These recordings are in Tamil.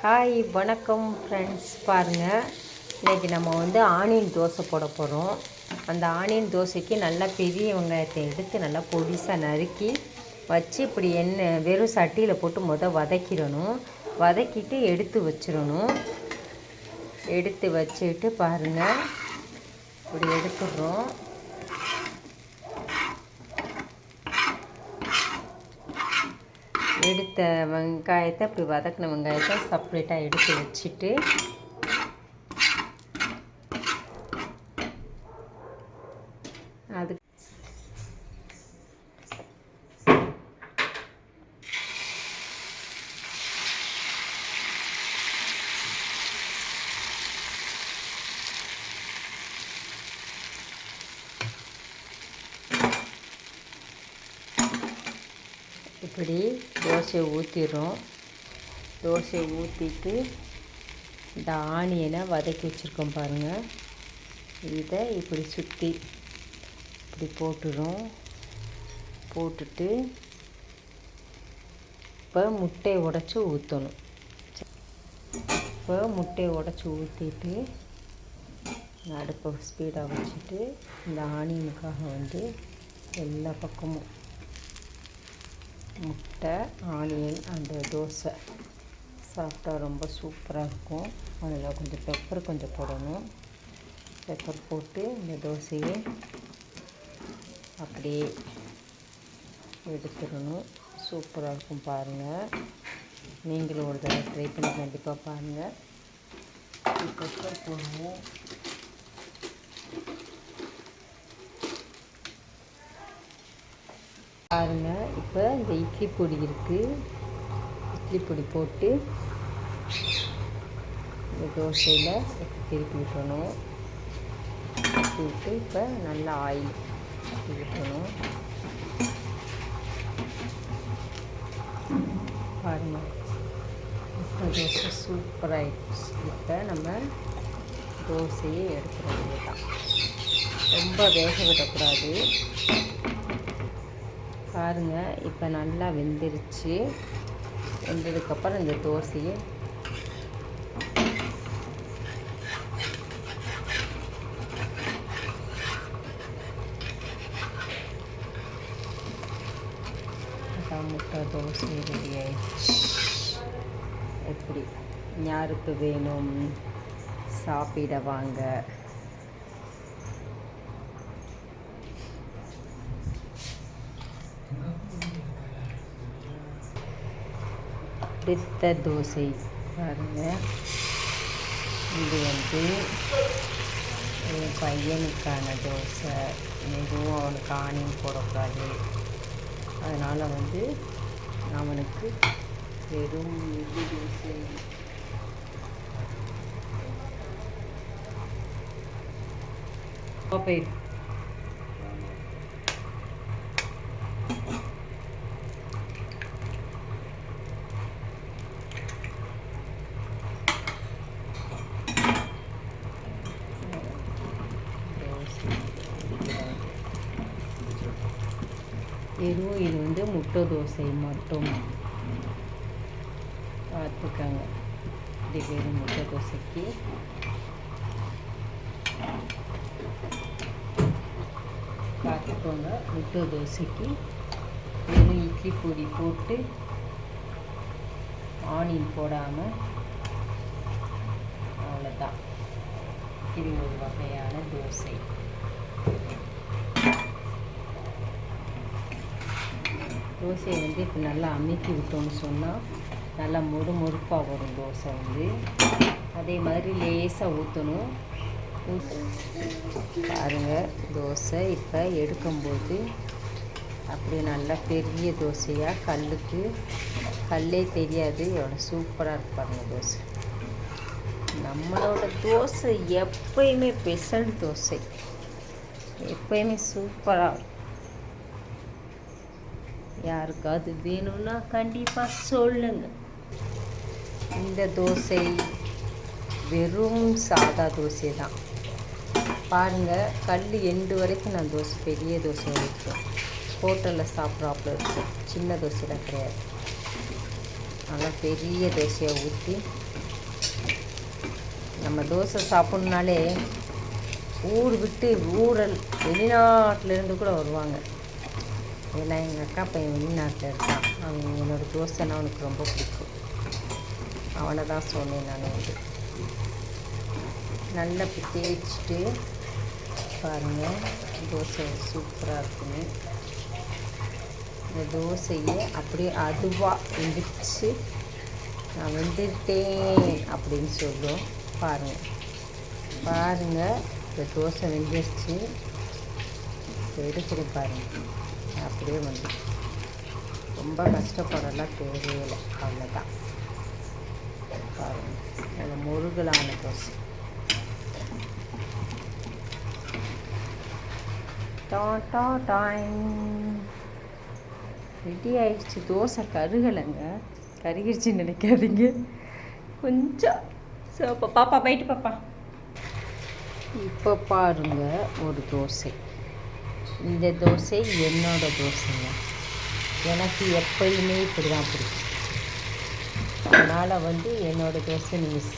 ஹாய் வணக்கம் ஃப்ரெண்ட்ஸ் பாருங்கள் இன்றைக்கி நம்ம வந்து ஆனியன் தோசை போட போகிறோம் அந்த ஆனியன் தோசைக்கு நல்லா பெரிய வெங்காயத்தை எடுத்து நல்லா பொடிசாக நறுக்கி வச்சு இப்படி எண்ணெய் வெறும் சட்டியில் போட்டு மொதல் வதக்கிடணும். வதக்கிட்டு எடுத்து வச்சிடணும். எடுத்து வச்சுட்டு பாருங்கள் இப்படி எடுத்துடுறோம். எடுத்த வெங்காயத்தை அப்படி வதக்கின வெங்காயத்தை செப்பரேட்டாக எடுத்து வச்சுட்டு அது இப்படி தோசையை ஊற்றிடுறோம் தோசையை ஊற்றிட்டு இந்த ஆனியனை வதக்கி வச்சுருக்கோம் பாருங்கள் இதை இப்படி சுற்றி இப்படி போட்டுடும் போட்டுட்டு இப்போ முட்டையை உடச்சி ஊற்றணும் இப்போ முட்டையை உடச்சி ஊற்றிட்டு அடுப்பை ஸ்பீடாக வச்சுட்டு இந்த ஆனியனுக்காக வந்து எல்லா பக்கமும் முட்டை ஆனியன் அந்த தோசை. சாப்பிட்டா ரொம்ப சூப்பராக இருக்கும். அதில் கொஞ்சம் பெப்பர் கொஞ்சம் போடணும். பெப்பர் போட்டு இந்த தோசையை அப்படியே எடுத்துடணும். சூப்பராக இருக்கும் பாருங்கள் நீங்களும் ஒரு தடவை ட்ரை பண்ணி கண்டிப்பாக பாருங்கள் பெப்பர் போடுவோம் பாருங்கள் இப்போ இந்த இட்லி பொடி இருக்குது இட்லி பொடி போட்டு இந்த தோசையில் திருப்பி விட்டணும் விட்டு இப்போ நல்லா ஆயில் விட்டணும் பாருங்க. இப்போ தோசை சூப்பராகிடுச்சு இப்போ நம்ம தோசையை எடுக்கிற வேண்டியதான் ரொம்ப வேக விடக்கூடாது. பாருங்கள் இப்போ நல்லா வெந்துருச்சு. வெந்ததுக்கப்புறம் இந்த தோசையை முட்டை தோசை ரெடி ஆயிடுச்சு. எப்படி? யாருக்கு வேணும். சாப்பிட வாங்க. பித்த தோசை பாருங்கள் இது வந்து என் பையனுக்கான தோசை. எதுவும் அவனுக்கு ஆணியும் போடக்கூடாது. அதனால் வந்து அவனுக்கு வெறும் இது தோசை. போயிடு இதுவும் இது வந்து முட்டை தோசை மட்டும். பார்த்துக்கோங்க. இது வெறும் முட்டை தோசைக்கு. பார்த்துக்கோங்க. முட்டை தோசைக்கு வெறும் இட்லி பொடி போட்டு ஆனியன் போடாமல் அவ்வளோதான் இது ஒரு வகையான தோசை. தோசையை வந்து இப்போ நல்லா அமுக்கி விட்டோம்னு சொன்னால் நல்லா மொறு மொறுப்பாக வரும் தோசை வந்து. அதே மாதிரி லேசாக ஊற்றணும் பாருங்கள் தோசை இப்போ எடுக்கும்போது அப்படியே நல்லா பெரிய தோசையாக கல்லுக்கு கல்லே தெரியாது எவ்வளோ சூப்பராக இருக்கு பாருங்கள் தோசை. நம்மளோட தோசை எப்பயுமே பெசல் தோசை. எப்பயுமே சூப்பராக இருக்கும். யாருக்காவது வேணும்னா கண்டிப்பாக சொல்லுங்கள் இந்த தோசை வெறும் சாதா தோசை தான். பாருங்கள் கல் எண்டு வரைக்கும் நான் தோசை பெரிய தோசை வைப்பேன் ஹோட்டலில் சாப்பிட்றாப்புல இருக்கும் சின்ன தோசைலாம் கிடையாது. நல்லா பெரிய தோசையை ஊற்றி நம்ம தோசை சாப்பிட்ணுனாலே ஊர் விட்டு ஊரல் வெளிநாட்டிலேருந்து கூட வருவாங்க. ஏன்னா எங்கள் அக்கா பையன் வெளிநாட்டில் இருக்கான். அவன் என்னோடய தோசைன்னா அவனுக்கு ரொம்ப பிடிக்கும். அவனை தான் சொன்னேன் நான் வந்து. நல்லா இப்படி தேய்ச்சிட்டு பாருங்கள் தோசை சூப்பராக இருக்குன்னு. இந்த தோசையை அப்படியே அதுவாக வெந்துச்சு நான் வெந்துட்டேன் அப்படின்னு சொல்லும். பாருங்கள் பாருங்கள் இந்த தோசை வெந்துருச்சு. எடுத்துகிட்டு பாருங்கள் அப்படியே வந்து. ரொம்ப கஷ்டப்படலாம் தேவையில்லை. அவ்வளோதான் பாருங்கள் அந்த முருகலான தோசை டாட்டா டைம் ரெடி ஆயிடுச்சு. தோசை கருகலைங்க. கருகிடுச்சுன்னு நினைக்காதீங்க. கொஞ்சம் சோ பாப்பா போயிட்டு பாப்பா. இப்போ பாருங்க ஒரு தோசை. இந்த தோசை என்னோட தோசைங்க. எனக்கு எப்பயுமே இப்படி தான் பிடிக்கும். அதனால் வந்து என்னோடய தோசை நீங்கள்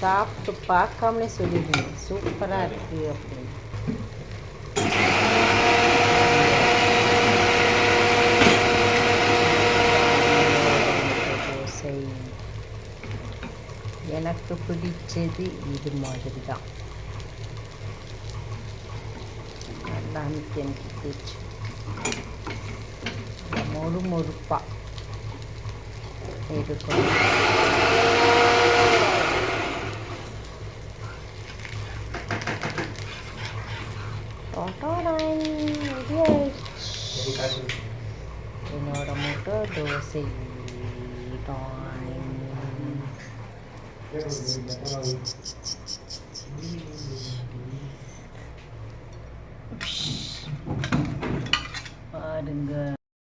சாப்பிட்டு பார்க்காமலே சொல்லிடுங்க. சூப்பராக இருக்குது அப்படின்னு. தோசை எனக்கு பிடிச்சது இது மாதிரி தான் நல்லா அமுக்கி அமுக்கி தேய்ச்சி மொறு மொறுப்பாக இருக்கணும் டொடொடொய், ready ஆயிடுச்சு. என்னோட முட்டை தோசை டாய். பாருங்க